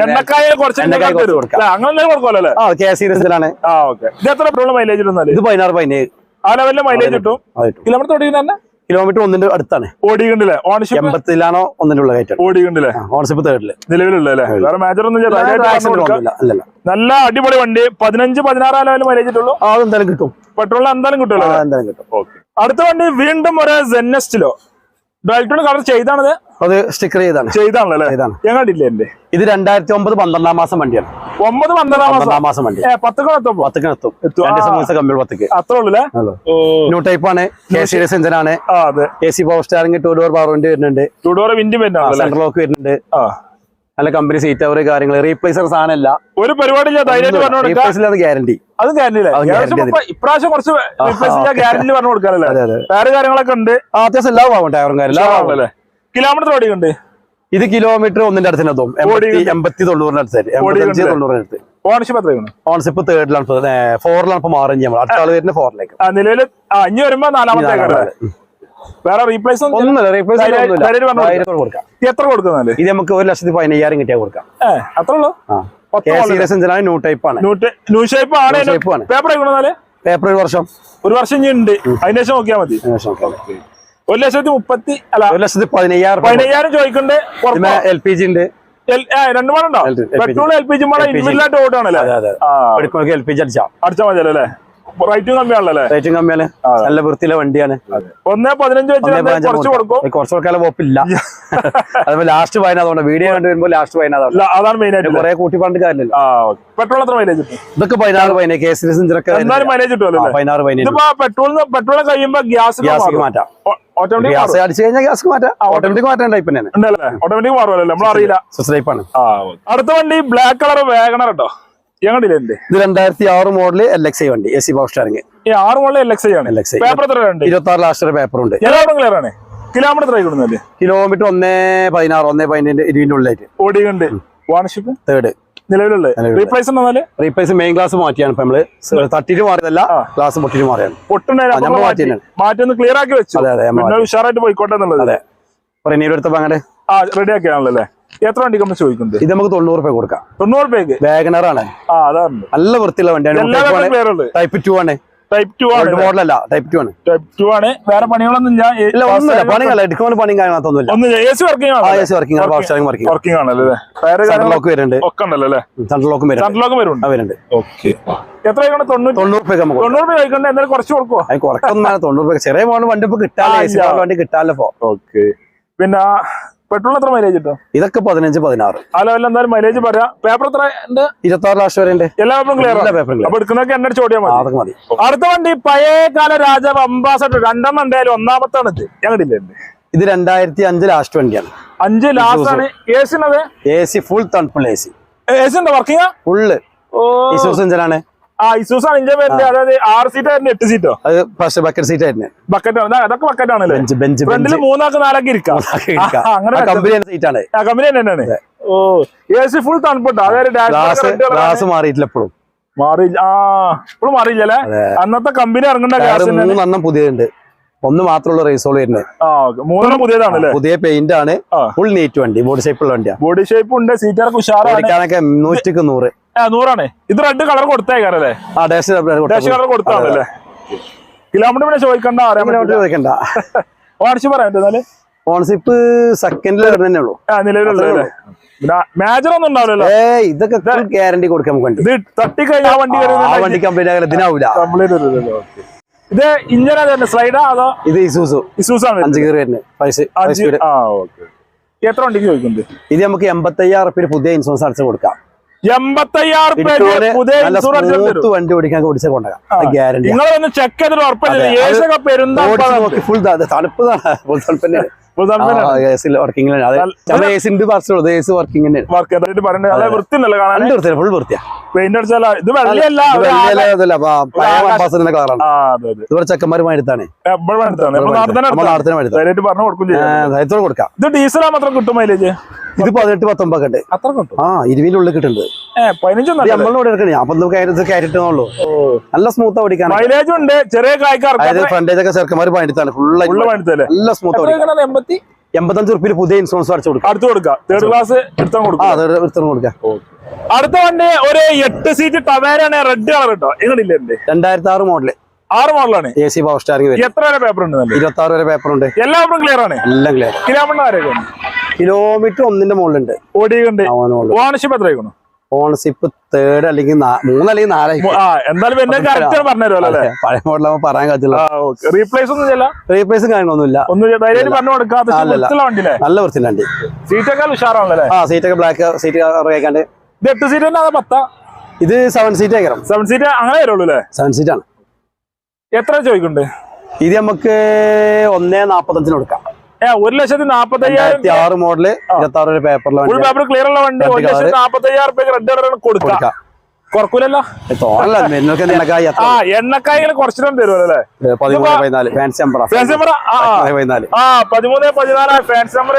എണ്ണക്കായ കുറച്ച്. അങ്ങനെ എന്തെങ്കിലും കൊടുക്കുമല്ലോ അല്ലേ? ആ കെ സീരീസിലാണ് ആ ഓക്കെ. ഇത് എത്ര പെട്രോൾ മൈലേജ് ഇടുന്നാൽ ഇത് പതിനാറ് പതിനേഴ്. ആ ലെവലിലെ മൈലേജ് കിട്ടും. കിലോമീറ്റർ തുടങ്ങി തന്നെ? കിലോമീറ്റർ ഒന്നിന്റെ അടുത്താണ്. ഓടിക്കണ്ടില്ലേ ഓണർഷിപ്പ് എൺപത്തിലാണോ ഒന്നിന്റെ ഉള്ള കയറ്റം? ഓടിക്കണ്ടില്ലേ ഓണർഷിപ്പ് തേർഡിൽ നിലവിലുള്ള അല്ലേ? വേറെ മേജർ ഒന്നും നല്ല അടിപൊളി വണ്ടി. പതിനഞ്ച് പതിനാറ് മരേജിട്ടുള്ളൂ മൈലേജ് കിട്ടുള്ളൂ ആ അതെന്തായാലും കിട്ടും. പെട്രോൾ എന്തായാലും കിട്ടുമല്ലോ എന്തായാലും കിട്ടും. അടുത്ത വണ്ടി വീണ്ടും ഒരു ജെന്നസ്റ്റിലോ ഡയറക്ടോട് കളർ ചെയ്താണത്. അത് സ്റ്റിക്കർ ചെയ്താണ്. ചെയ്താണല്ലേ? ഞാൻ കണ്ടില്ലേ എന്റെ ഇത് രണ്ടായിരത്തി ഒമ്പത് പന്ത്രണ്ടാം മാസം വണ്ടിയാണ്. ഒമ്പത് പന്ത്രണ്ടാം മാസം? വണ്ടി. ഏ പത്ത് എത്തുമ്പോ പത്തേക്ക് എത്തും. രണ്ട്. ദിവസം കമ്പിൾ പത്തേക്ക്. അത്ര ഉള്ളു. ന്യൂ ടൈപ്പ് ആണ്. കെ സി എഞ്ചിൻ ആണ്. ആ അതെ. A C power steering two door power വണ്ടി വരുന്നുണ്ട്. ടൂ ഡോർ വിൻഡ് വരുന്നുണ്ട് സെൻട്രൽ ലോക്ക് വരുന്നുണ്ട്. ആ. നല്ല കമ്പനി സീറ്റ് അവർ കാര്യങ്ങൾ റീപ്ലേസർ സാധനമല്ല. ഒരു പരിപാടി ഗ്യാരണ്ടി അത് ഇപ്രാവശ്യം കുറച്ച് ഗ്യാരണ്ടി പറഞ്ഞു കൊടുക്കാറില്ല അതെ കാര്യങ്ങളൊക്കെ ഉണ്ട്. അത്യാവശ്യം എല്ലാം ടയറും കാര്യം എല്ലാം. അല്ലേ? കിലോമീറ്റർ ഓടിയുണ്ട് ഇത് കിലോമീറ്റർ ഒന്നിന്റെ അടുത്തിനെത്തും എൺപത്തി തൊണ്ണൂറിന് ഓണർഷിപ്പ് എത്രയാണ് ഓൺസിപ്പ് തേർഡിലാണ് ഫോറിലാണ് ഇപ്പൊ മാറും നമ്മൾ അടുത്ത വരുന്ന ഫോറിലേക്ക് ആ ഇനി വരുമ്പോ നാലാമത്തെ വേറെ റീപ്ലേസ് ഒന്നുമില്ല റീപ്ലേസ് എത്ര കൊടുക്കുന്നാൽ? ഇത് നമുക്ക് ഒരു ലക്ഷത്തി പതിനയ്യായിരം കിട്ടിയാൽ കൊടുക്കാം. അത്ര ഉള്ളൂ? ന്യൂ ടൈപ്പ് ആണ് ന്യൂ ഷേപ്പ് ആണ്. പേപ്പർ പേപ്പർ ഒരു വർഷം. ഒരു വർഷം ഉണ്ട്. അതിന് ശേഷം നോക്കിയാൽ മതി. ഒരു ലക്ഷത്തി മുപ്പത്തി അല്ല ഒരു ലക്ഷത്തി പതിനയ്യായിരം പതിനയ്യായിരം ചോദിക്കുന്നുണ്ട് എൽ പി ജി ഉണ്ട്? രണ്ടു മണുണ്ടോ പെട്രോൾ എൽ പി ജി ആ. എടുക്കുമ്പോൾ എൽ പി ജി അടിച്ചാ. അടിച്ചാൽ മതിയല്ലോ? അല്ലേ റേറ്റും റേറ്റിംഗ് റേറ്റും കമ്മിയാണ്. നല്ല വൃത്തിയിലെ വണ്ടിയാണ്. ഒന്നേ പതിനഞ്ച് വെച്ച് കുറച്ച് കൊടുക്കും. കുറച്ച് കൊടുക്കാൻ വകുപ്പില്ല. അതുപോലെ ലാസ്റ്റ് ഫൈൻ വീഡിയോ കണ്ടു വരുമ്പോൾ ലാസ്റ്റ് അല്ല, അതാണ്. മെയിൻ ആയിട്ട് കുറെ കൂട്ടി പറഞ്ഞിട്ട് കാര്യമില്ല പെട്രോൾ എത്ര മൈലേജ് ഇതൊക്കെ പതിനാറ് പതിനേഴ് എന്തായാലും മൈലേജ് കിട്ടുമല്ലോ പതിനാറ് പതിനേഴ് പെട്രോൾ പെട്രോൾ കഴിയുമ്പോ ഗ്യാസ് ഗ്യാസ് മാറ്റാം. ഗ്യാസ് അടിച്ചു കഴിഞ്ഞാൽ ഗ്യാസ് മാറ്റാം. ഓട്ടോമാറ്റിക് മാറ്റാൻ ടൈപ്പ് തന്നെയാണ് ഉണ്ടല്ലേ? ഓട്ടോമാറ്റിക് മാറുമല്ലോ സ്വിച്ച് അടുത്ത വണ്ടി ബ്ലാക്ക് കളർ വേഗണർ കേട്ടോ ഞങ്ങളുടെ എന്ത്? ഇത് രണ്ടായിരത്തി ആറ് മോഡൽ എൽ എക്സ് ഐ വണ്ടി എ സി പവർ സ്റ്റാറിംഗ് ഈ ആറ് മുകളിൽ എൽ എക്സ് ആണ്. പേപ്പർ എത്ര ഇരുപത്തി ആറ് ലാസ്റ്റ് പേപ്പർ ഉണ്ട്. ക്ലിയർ ആണ്. കിലോമീറ്റർ കിലോമീറ്റർ ഒന്നേ പതിനാറ് ഒന്നേ പതിനഞ്ച് ഇരുപതിന്റെ ഉള്ളിലായിട്ട്. ഓടിയുണ്ട് വാണർഷിപ്പ് തേർഡ് നിലവിലുള്ള നിലവിലുള്ള. റീപ്ലേസ് പറഞ്ഞാൽ റീപ്ലേസ് മെയിൻ ക്ലാസ് മാറ്റിയാണ് ഇപ്പൊ നമ്മൾ. തട്ടിട്ട് മാറിയതല്ല. ഗ്ലാസ് പൊട്ടിട്ട് മാറിയാണ്. പൊട്ടുണ്ടായിരുന്നു. മാറ്റി ക്ലിയർ ആക്കി വെച്ചു. ഉഷാറായിട്ട് പോയിക്കോട്ടെ എന്നുള്ളത്. അതെ. എടുത്തപ്പോ അങ്ങനെ ആ റെഡി ആക്കിയാണല്ലേ എത്ര വണ്ടി നമ്മൾ ചോദിക്കുന്നത് ഇത് നമുക്ക് തൊണ്ണൂറ് രൂപ കൊടുക്കാം. തൊണ്ണൂറ് രൂപയ്ക്ക്? അതാണ്. നല്ല വൃത്തിയുള്ള വണ്ടിയാണ്. ടൈപ്പ് ടു ആണ്. ടൈപ്പ് ടു ആണ് മോഡലല്ല ടൈപ്പ് ടു ആണ്. ടൈപ്പ് ടു ആണ്. വേറെ പണികളൊന്നും ഇല്ല. ഒന്നുമില്ല. പണികളല്ല എടുക്കുന്ന പണിയും കാര്യങ്ങളൊന്നുമില്ല ഒന്ന് എ സി വർക്കിംഗ് ആ ആണ്. S working power steering working working ആണല്ലേ ടയർ സെൻട്രൽ ലോക്ക് വരുന്നുണ്ട്. ഒക്കെ ഉണ്ടല്ലോ അല്ലേ? സെൻട്രൽ ലോക്കും ലോക്കും വരുന്നുണ്ട്. ഓക്കെ എത്ര തൊണ്ണൂറ് രൂപ നമുക്ക് തൊണ്ണൂറ് രൂപ കഴിക്കണ്ട എന്തായാലും കുറച്ച് കൊടുക്കുവോ? അത് കുറക്കൊന്നും വേണം തൊണ്ണൂറ് രൂപ ചെറിയ മോഡൽ വണ്ടി ഇപ്പൊ. വണ്ടി ഓക്കെ പിന്നെ പെട്രോൾ എത്ര മൈലേജ് കിട്ടും? ഇതൊക്കെ പതിനഞ്ച് പതിനാറ്. ആ ലെവലിൽ എന്തായാലും മൈലേജ് പറയാം. പേപ്പർ എത്ര ഉണ്ട്? ഇരുപത്തി ആറ് ലക്ഷം വരെ ഉണ്ട്. എല്ലാ പേപ്പറും ക്ലിയർ എല്ലാ ആണ്. പേപ്പറും അപ്പൊ എടുക്കുന്നൊക്കെ എന്നെ അടിച്ച് ഓടിയാൽ ആ, മതി അതൊക്കെ മതി. അടുത്ത വണ്ടി പഴയ കാല രാജാവ് അംബാസഡർ. രണ്ടെണ്ണം ഉണ്ടായാലും ഒന്നാമത്താണ് ഇത്. ഞങ്ങളുടെ ഇത് രണ്ടായിരത്തി അഞ്ച് ലാസ്റ്റ് വണ്ടിയാണ്. അഞ്ച് ലാസ്റ്റ് ആണ്. A C A C full തണുപ്പുള്ള എ സി എ സി ഉണ്ടോ വർക്കിംഗ് ഫുള്ള് ഇസൂസ് എഞ്ചിനാണ്. ആ ഇസൂസ് ആണ് ഇഞ്ചെ പേരിന്റെ അതായത് ആറ് സീറ്റ് ആയിരുന്നു എട്ട് സീറ്റോ അത് ഫസ്റ്റ് ബക്കറ്റ് സീറ്റ് ആയിരുന്നു. ബക്കറ്റ് അതൊക്കെ ബക്കറ്റ് ആണല്ലേ? ബെഞ്ച് ബെഞ്ച് ഫ്രണ്ടിൽ ബെഞ്ച് മൂന്നാൾക്ക് നാലാക്കി ഇരിക്കാം. ആ, അങ്ങനെ കമ്പനി സീറ്റ് ആണ്. ആ കമ്പനി തന്നെയാണ്. ഓ എ സി ഫുൾ അതായത് ഗ്ലാസ് മാറിയിട്ടില്ല എപ്പോഴും മാറിയില്ല. ആ ഇപ്പോഴും മാറിയില്ലല്ലേ അന്നത്തെ കമ്പനി ഇറങ്ങണ്ട മൂന്നെണ്ണം പുതിയതുണ്ട്. ഒന്ന് മാത്രമുള്ള റേസോൾ വരുന്നത്. പുതിയതാണല്ലേ? പുതിയ പെയിന്റ് ആണ്. ഫുൾ നീറ്റ് വണ്ടി ബോഡി ഷേപ്പ് ഉള്ള വണ്ടിയാണ് ബോഡി ഷേപ്പ് ഉണ്ട് സീറ്റർക്ക് ഉഷാറാണ്. നൂറ്റിക്ക് നൂറ്. നൂറാണ്. ഇത് റെഡ് കളർ കൊടുത്തേക്കാരല്ലേ ആ ഡാഷ് കളർ കൊടുത്താണല്ലേ? കിലോമീറ്റർ പിന്നെ ചോദിക്കണ്ട പറ്റില്ല. ചോദിക്കണ്ട. ഓണർഷിപ്പ് പറയാൻ ഓണർഷിപ്പ് സെക്കൻഡിൽ തന്നെ ഉള്ളൂ. മേജർ ഒന്നും ഉണ്ടാവില്ലല്ലോ? ഏ ഇതൊക്കെ ഗ്യാരണ്ടി കൊടുക്കാൻ നമുക്ക് വണ്ടി. തട്ടിക്കഴിഞ്ഞാൽ വണ്ടി വണ്ടി കംപ്ലീറ്റ് ആകില്ല ഇതിനാവില്ല കംപ്ലീറ്റ് ഇത് ഇഞ്ചന തന്നെ സ്ലൈഡാ അതോ ഇത് ഇസൂസു? ഇസൂസ് ആണ് അഞ്ച് കീറി തന്നെ പൈസ ആ ഓക്കെ. എത്ര വണ്ടിക്ക് ചോദിക്കുന്നത് ഇത് നമുക്ക് എൺപത്തി അയ്യായിരം റുപ്യ പുതിയ ഇൻഷുറൻസ് അടച്ച് കൊടുക്കാം. വണ്ടി ഓടിക്കാൻ ഓടിച്ച കൊണ്ടുപോകാം ഗ്യാരണ്ടി ചെക്ക് ചെയ്തിട്ട് തണുപ്പ് തണുപ്പ് തന്നെയാണ്. വർക്കിംഗ് വർക്കിംഗ് തന്നെയാണ്. വർക്ക് ചെയ്തിട്ട് അല്ല വൃത്തിയുണ്ടല്ലോ കാണാൻ. രണ്ട് വൃത്തിയാണ് ഫുൾ പെയിന്റ് ഇത് വെള്ളയല്ല ചെക്കന്മാർ കൊടുക്കും ഇത് ഡീസലാ മാത്രം കിട്ടും മൈലേജ് ഇത് പതിനെട്ട് പത്തൊമ്പത് ഉണ്ട്. അത്ര കിട്ടും? ആ കിട്ടുന്നുണ്ട്. എടുക്കണേ. അപ്പൊ നമുക്ക് കയറ്റിട്ടുള്ളൂ നല്ല സ്മൂത്ത് ഓടിക്കാൻ. മൈലേജ് ഉണ്ട്. ചെറിയ ഫ്രണ്ടേജ് ഒക്കെ ചെറുക്കന്മാർ പണിത്താണ് പണിത്തല്ലേ നല്ല സ്മൂത്ത് ഓടിക്കാം എൺപത്തി എൺപത്തഞ്ച് റുപ്യയിൽ പുതിയ ഇൻഷുറൻസ് അടച്ചു കൊടുക്കുക അടുത്ത് കൊടുക്കുക തേർഡ് ക്ലാസ് എടുത്താൽ ആ കൊടുക്കാം. അത് എടുത്തു കൊടുക്കാം. അടുത്ത വണ്ടി ഒരു എട്ട് സീറ്റ് ടവേരാണ് റെഡ് കളർ കേട്ടോ എന്റെ രണ്ടായിരത്തി ആറ് മോഡൽ ആറ് മോഡലാണ് എ സി പവർ സ്റ്റാർ എത്ര വരെ പേപ്പർ ഉണ്ട് ഇരുപത്തി ആറ് വരെ പേപ്പർ ഉണ്ട്. എല്ലാ പേപ്പറും ക്ലിയർ ആണ്. എല്ലാം ക്ലിയർ കിലോമീറ്റർ വരെയൊക്കെ കിലോമീറ്റർ ഒന്നിന്റെ മുകളിലുണ്ട് ഓടിയുണ്ട് ഓണർഷിപ്പ് എത്രയാക്കണം ഓണർഷിപ്പ് തേർഡ് അല്ലെങ്കിൽ മൂന്ന് അല്ലെങ്കിൽ നാലായി. ആ എന്തായാലും എന്നെ കറക്റ്റ് പറഞ്ഞുതരുമല്ലോ അല്ലേ? പഴയ മോഡലാകുമ്പോൾ പറയാൻ കഴിച്ചില്ല റീപ്ലേസ് ഒന്നും ചെയ്യില്ല? റീപ്ലേസും കാര്യങ്ങളൊന്നുമില്ല. നല്ല വൃത്തി വണ്ടി സീറ്റൊക്കെ ഉഷാറാണല്ലേ ആ സീറ്റൊക്കെ ബ്ലാക്ക് സീറ്റ് കേൾക്കാണ്ട് ഇത് എട്ട് സീറ്റ് തന്നെ അത് പത്താ? ഇത് സെവൻ സീറ്റ് ആയിരം സെവൻ സീറ്റ് അങ്ങനെ വരുള്ളൂ അല്ലേ? സെവൻ സീറ്റ് ആണ്. എത്ര ചോദിക്കുന്നുണ്ട്? ഇത് നമുക്ക് ഒന്നേ നാപ്പത്തഞ്ചിന് കൊടുക്കാം. ഒരു ലക്ഷത്തി നാപ്പത്തി ആറ് മോഡൽ ഇരുപത്തി ആറ് ഫുൾ പേപ്പർ ക്ലിയർ ഉള്ള വണ്ടി ഒരു ലക്ഷത്തി നാപ്പത്തി അയ്യായിരം റുപ്യ റെഡ് കളർ കൊടുക്കാം. കുറക്കൂലല്ലോ? ആ കുറച്ചിട്ടും തരുമല്ലോ ഫാൻസി നമ്പർ ആ പതിമൂന്ന് പതിനാല്. ഫാൻസി നമ്പർ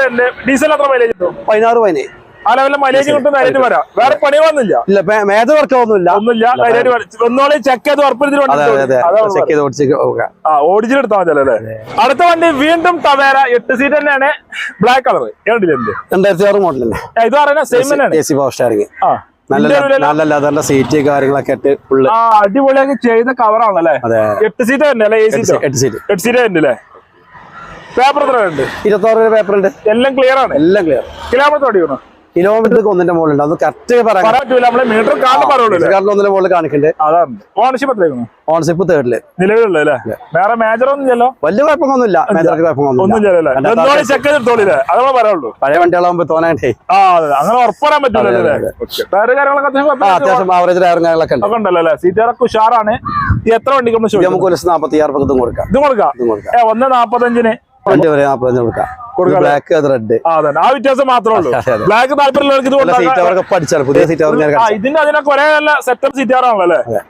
ഡീസൽ എത്ര മൈലേജ് പതിനാറ് പതിനേഴ്. ആ ലെവലിൽ മൈലേജ് കിട്ടും ധൈര്യമായിട്ട് വരാം. വേറെ പണികളൊന്നുമില്ല ഇല്ല മേജർ വർക്ക് ഒന്നുമില്ല. വരാം. ഒന്നോളി ചെക്ക് ചെയ്ത് ആ ഓടിച്ചിട്ട് എടുത്താൽ മതി അല്ലേ അടുത്ത വണ്ടി വീണ്ടും ടവേര എട്ട് സീറ്റ് തന്നെയാണ്. ബ്ലാക്ക് കളർ രണ്ടായിരത്തി ആറ് മോഡൽ ഇത് പറയുന്ന സെയിം തന്നെയാണ്. പവർ സ്റ്റാറിങ് ആ നല്ല ലെതറിന്റെ സീറ്റ് കാര്യങ്ങളൊക്കെ ഇട്ട് ഫുള്ള് അടിപൊളിയാക്കി ചെയ്ത കവറാണല്ലേ ആണല്ലേ? എട്ട് സീറ്റ് തന്നെ അല്ലേ? എട്ട് സീറ്റ് എട്ട് സീറ്റ് ഉണ്ട് അല്ലേ പേപ്പർ എത്ര ഉണ്ട്? ഇരുപത്തി പേപ്പർ ഉണ്ട്. എല്ലാം ക്ലിയർ ആണ്. എല്ലാം ക്ലിയർ കിലോമീറ്റർ ഓടിക്കണോ? കിലോമീറ്റർ ഒന്നിന്റെ മുകളിലുണ്ട്. അത് കറക്റ്റ് പറയാൻ ഒന്നിന്റെ മുകളിൽ കാണിക്കുന്നുണ്ട് ഓണർഷിപ്പ് ഓൺഷിപ്പ് തേർഡിൽ നിലവിലുള്ള വേറെ മേജർ ഒന്നും ചെല്ലോ വലിയ കുഴപ്പമൊന്നുമില്ല മേജർക്ക് കുഴപ്പമൊന്നുമില്ല പഴയ വണ്ടികളാകുമ്പോ തോന്നാണ്ടേ അങ്ങനെ ഉറപ്പാൻ അത്യാവശ്യം കുഴപ്പമില്ല. ആവറേജ് ടയറും കാര്യങ്ങളൊക്കെ ഉണ്ട്. ഒക്കെ ഉണ്ടല്ലോ അല്ലേ? ഉഷാറാണ്. എത്ര വണ്ടിക്ക് നമുക്ക് നാപ്പത്തി ആറ് കൊടുക്കാം. ഇത് കൊടുക്കാം. ഒന്ന് നാപ്പത്തഞ്ചിന്. കൊടുക്കാം. കൊടുക്കാം. ബ്ലാക്ക് റെഡ് ആ വ്യത്യാസം മാത്രമേ ഉള്ളൂ. ബ്ലാക്ക് താല്പര്യമുള്ളവർക്ക് പഠിച്ചാൽ പുതിയ സീറ്റ് ഞാൻ ആ ഇതിന്റെ അതിനൊക്കെ ഒരേ നല്ല സെറ്റപ്പ് സീറ്റാറാണല്ലോ അല്ലേ?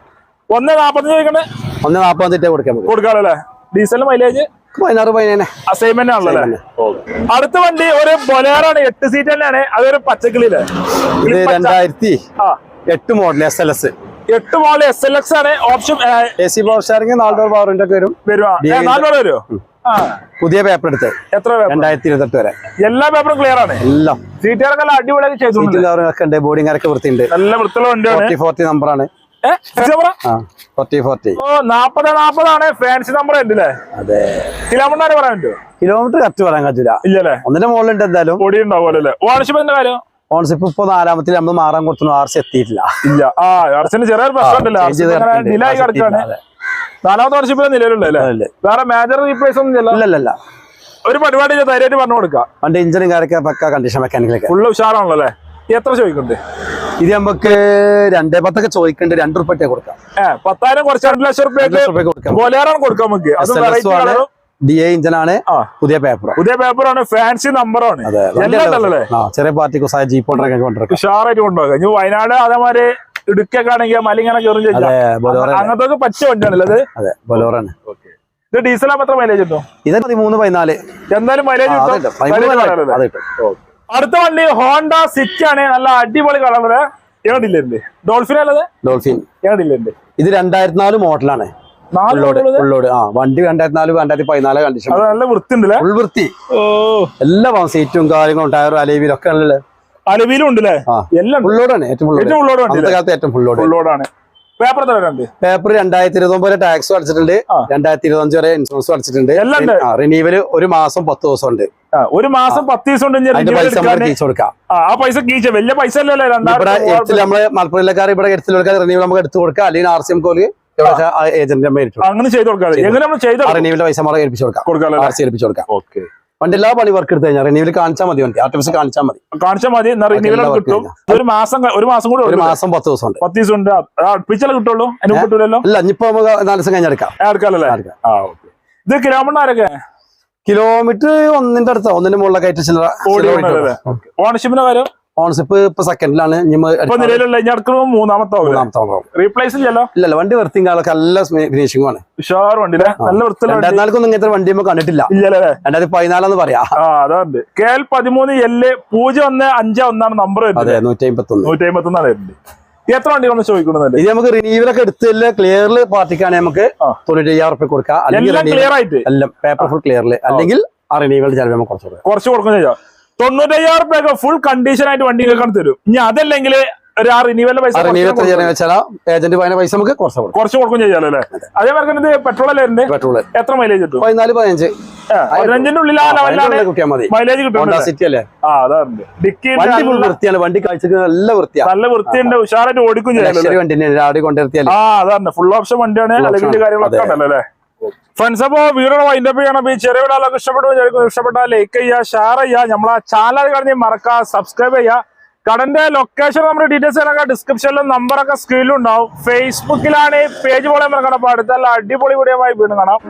ഒന്ന് നാപ്പത്തഞ്ച് ചോദിക്കണേ ഒന്ന് നാപ്പത്തഞ്ച് സീറ്റേ കൊടുക്കാൻ നമുക്ക്. ഡീസൽ മൈലേജ് പതിനാറ് പതിനേനെ അസൈൻമെന്റ് ആണല്ലോ അല്ലേ? അടുത്ത വണ്ടി ഒരു ബൊലേറാണ് എട്ട് സീറ്റ് തന്നെയാണ്. അതൊരു പച്ചക്കിളിയിൽ. ഇത് രണ്ടായിരത്തി എട്ട് മോഡൽ എസ് എൽ എസ് എട്ട് മോഡൽ എസ് എൽ എക്സ് ആണ്. Option A C power steering നാല് ഡോർ പവറിന്റെ ഒക്കെ വരും. വരുവാ ഏ, നാല് ഡോർ വരുമോ പുതിയ പേപ്പർ എടുത്ത് എത്ര പേപ്പർ രണ്ടായിരത്തി ഇരുപത്തെട്ട് വരെ. എല്ലാ പേപ്പറും ക്ലിയർ ആണ്? എല്ലാം. സീറ്റുകാരൊക്കെ അടിപൊളിയായി ചെയ്തു സീറ്റും കവറും ഒക്കെ ഉണ്ട് കാര്യമൊക്കെ വൃത്തിയുണ്ട്. നല്ല വൃത്തിയുള്ള ഫോർട്ടി നമ്പറാണ് കിലോമീറ്റർ കിലോമീറ്റർ കറക്റ്റ് പറയാൻ ഇല്ലല്ലേ? ഒന്നിന്റെ മുകളിലുണ്ട് എന്തായാലും. ഓണർഷിപ്പിന്റെ കാര്യം? ഓൺസിപ്പ് ഇപ്പൊ നാലാമത്തിൽ നമ്മൾ മാറാൻ കൊടുത്തു ആർച്ച് എത്തിയിട്ടില്ല. ഇല്ല. ആ ചെറിയൊരു പ്രശ്നം നാലാമത്തെ വർഷം നിലവിലുള്ള. വേറെ മേജർ റീപ്ലേസ് ഒന്നും ഇല്ല? ഒരു പരിപാടി ധൈര്യമായിട്ട് പറഞ്ഞു കൊടുക്കാം. വണ്ടി എഞ്ചിനും കാര്യമൊക്കെ പക്ക കണ്ടീഷൻ മെക്കാനിക്കലൊക്കെ ഫുള്ള് ഉഷാറാണല്ലോ അല്ലേ? എത്ര ചോദിക്കുന്നുണ്ട്? ഇത് നമുക്ക് രണ്ടേ പത്തൊക്കെ ചോദിക്കണ്ട് രണ്ട് റുപ്യ കൊടുക്കാം. പത്തായിരം കുറച്ച് രണ്ട് ലക്ഷം റുപ്യക്ക് കൊടുക്കാം. ബോലേറാണ് കൊടുക്കാം നമുക്ക്. ഡി എ ഇഞ്ചിനാണ് പുതിയ പേപ്പർ പുതിയ പേപ്പറാണ് ഫാൻസി നമ്പറാണ് ചെറിയ പാർട്ടി കുസായ ജീപ്പ് ഉഷാറായിട്ട് കൊണ്ടുപോകാം ഇനി വയനാട് അതേമാതിരി ഇടുക്കൊക്കെ ആണെങ്കിൽ മല ഇങ്ങനെ കയറും അങ്ങനത്തെ പച്ച വണ്ടിയാണല്ലോ അത്? ഇത് ഡീസൽ എത്ര മൈലേജ് ഇത് പതിമൂന്ന് പതിനാല്. എന്തായാലും മൈലേജ്. അടുത്ത വണ്ടി ഹോണ്ട സിറ്റി ആണ് നല്ല അടിപൊളി കളറ്. ഏടില്ലേ ഡോൾഫിൻ. അല്ലത് ഡോൾഫിൻ ഏടില്ലേ ഇത് രണ്ടായിരത്തി നാല് മോഡലാണ് വണ്ടി രണ്ടായിരത്തി നാല് രണ്ടായിരത്തി പതിനാല് കണ്ടീഷൻ നല്ല വൃത്തി. ഓ. എല്ലാ സീറ്റും കാര്യങ്ങളും ടയറും അലേവിലൊക്കെ ഒക്കെ എല്ലാം ഉണ്ട്. ഫുള്ളോടാണ് ഏറ്റവും ഫുള്ളോട് ഏറ്റവും ഉള്ളോട് വണ്ടി ഏറ്റവും ഫുള്ളോട് ഫുള്ളോടാണ് പേപ്പർ പേപ്പർ രണ്ടായിരത്തി ഇരുപത്തൊമ്പത് ടാക്സ് അടച്ചിട്ടുണ്ട്. രണ്ടായിരത്തി ഇരുപത്തി അഞ്ച് വരെ ഇൻഷുറൻസ് അടച്ചിട്ടുണ്ട്. റിനീവൽ ഒരു മാസം പത്ത് ദിവസം ഉണ്ട് ഒരു മാസം പത്ത് ദിവസം വലിയ പൈസ ഇവിടെ എഴുത്തിൽ നമ്മൾ മലപ്പുറക്കാർ ഇവിടെ എഴുത്തിലൊക്കെ റിനീവൽ നമുക്ക് എടുത്തു കൊടുക്കാം. അല്ലെങ്കിൽ ആർ സി എം കോൽ ഏജന്റിന്റെ അങ്ങനെ ചെയ്ത് കൊടുക്കാം. റിനീവിന്റെ റിനീവലിന്റെ പൈസ മാറി ഏൽപ്പിച്ചു കൊടുക്കാം. ആർ സി ഏൽപ്പിച്ചു കൊടുക്കാം. ഓക്കെ വണ്ടി എല്ലാ പണി വർക്ക് എടുത്തു കഴിഞ്ഞാൽ കാണിച്ചാൽ മതി വണ്ടി. ആർട്ടിഫിസ് കാണിച്ചാൽ മതി. കാണിച്ചാൽ മതി റിന്യൂവൽ കിട്ടും. ഒരു മാസം ഒരു മാസം കൂടെ ഒരു മാസം പത്ത് ദിവസം ഉണ്ട്. പത്ത് ദിവസം ഉണ്ട് പിച്ചല കിട്ടുള്ളൂ? അതിന് മുമ്പ് കിട്ടൂലല്ലോ? അല്ല ഇനിയിപ്പോ നമുക്ക് നാല് ദിവസം കഴിഞ്ഞാൽ എടുക്കാം. ആ, എടുക്കാലല്ലേ എടുക്കാം. ആ ഓക്കെ. ഇത് കിലോമീറ്റർ ആരൊക്കെ? കിലോമീറ്റർ ഒന്നിന്റെ അടുത്ത. ഒന്നിന്റെ മുകളിലൊക്കെ ആയിട്ട് ചില ഓണർഷിപ്പിന്റെ കാര്യം? ഓൺസിപ്പ് ഇപ്പൊ സെക്കൻഡിലാണ് മൂന്നാമത്തെ. റീപ്ലേസ് ഇല്ലല്ലോ? ഇല്ലല്ല വണ്ടി വൃത്തിയും കാലൊക്കെ നല്ല ഫിനിഷിംഗ് ആണ് ഉഷാർ നല്ല വണ്ടി. ഇങ്ങനത്തെ വണ്ടി നമ്മൾ കണ്ടിട്ടില്ല. ഇല്ലല്ലേ? രണ്ടായിരത്തി പതിനാലെന്ന് പറയാ. ആ അതാണ്ട് കെ എൽ പതിമൂന്ന് എൽ പൂജ്യം ഒന്ന് അഞ്ച് ഒന്നാണ് നമ്പർ അതെ നൂറ്റി നൂറ്റി വരുന്നത്. എത്ര വണ്ടികളൊന്ന് ചോദിക്കുന്നത് ഇത് നമുക്ക് റിനീവലൊക്കെ എടുത്തില്ല ക്ലിയറിൽ പാർട്ടിക്കാണ് നമുക്ക് ആ. തൊണ്ണൂറ്റി അയ്യായിരം റുപ്യ കൊടുക്കാം. അല്ലെങ്കിൽ ക്ലിയർ ആയിട്ട്? അല്ല പേപ്പർ ഫുൾ ക്ലിയറിൽ അല്ലെങ്കിൽ ആ റിനീവൽ ചിലവ് നമുക്ക് കുറച്ച് കൊടുക്കാം. കുറച്ച് കൊടുക്കും തൊണ്ണൂറ്റയ്യായിരം റുപ്യൊക്കെ ഫുൾ കണ്ടീഷൻ ആയിട്ട് വണ്ടി കേൾക്കാൻ തരും. ഇനി അതല്ലെങ്കിൽ ഒരു ആ റിന്യൂവലിന്റെ പൈസ ഏജന്റ് നമുക്ക് കുറച്ച് കൊടുക്കാം. കുറച്ച് കൊടുക്കും ചെയ്യാലോ അല്ലേ? അതേപോലെ ഇത് പെട്രോൾ അല്ലേ പെട്രോൾ എത്ര മൈലേജ് കിട്ടും? പതിനാല് പതിനഞ്ച്. പതിനഞ്ചിന്റെ ഉള്ളിൽ ആ ലെവലിലാണ് കിട്ടിയാൽ മതി. മൈലേജ് കിട്ടും സിറ്റി അല്ലേ? ആ അതാണ് ഡിക്കി വണ്ടി ഫുൾ വൃത്തിയാണ്. വണ്ടി കാഴ്ചക്ക് നല്ല വൃത്തിയാണ് നല്ല വൃത്തിയുണ്ട്. ഉഷാറായിട്ട് ഓടിക്കും ചെയ്യാലോ വണ്ടി ആ അതാണ് ഫുൾ ഓപ്ഷൻ വണ്ടിയാണ്. അല്ലെങ്കിൽ കാര്യങ്ങളൊക്കെ അതെ. ഉണ്ടല്ലോ അല്ലേ? ഫ്രണ്ട്സ് അപ്പോ വീഡിയോ വൈൻഡപ്പ് ചെയ്യണം. ഈ ചെറിയ വീടുകളൊക്കെ ഇഷ്ടപ്പെട്ടു ഇഷ്ടപ്പെട്ടാൽ ലൈക്ക് ചെയ്യുക ഷെയർ ചെയ്യുക. നമ്മളെ ചാനൽ കാണി മറക്കുക സബ്സ്ക്രൈബ് ചെയ്യുക. കടന്റെ ലൊക്കേഷൻ നമ്മുടെ ഡീറ്റെയിൽസ് ഒക്കെ ഡിസ്ക്രിപ്ഷനിലും നമ്പറൊക്കെ സ്ക്രീനിലും ഉണ്ടാവും ഫേസ്ബുക്കിലാണ് പേജ് പോലെ മറക്കണം. അപ്പൊ അടുത്തല്ല അടിപൊളി വീഡിയോ ആയി വീണ്ടും കാണാം.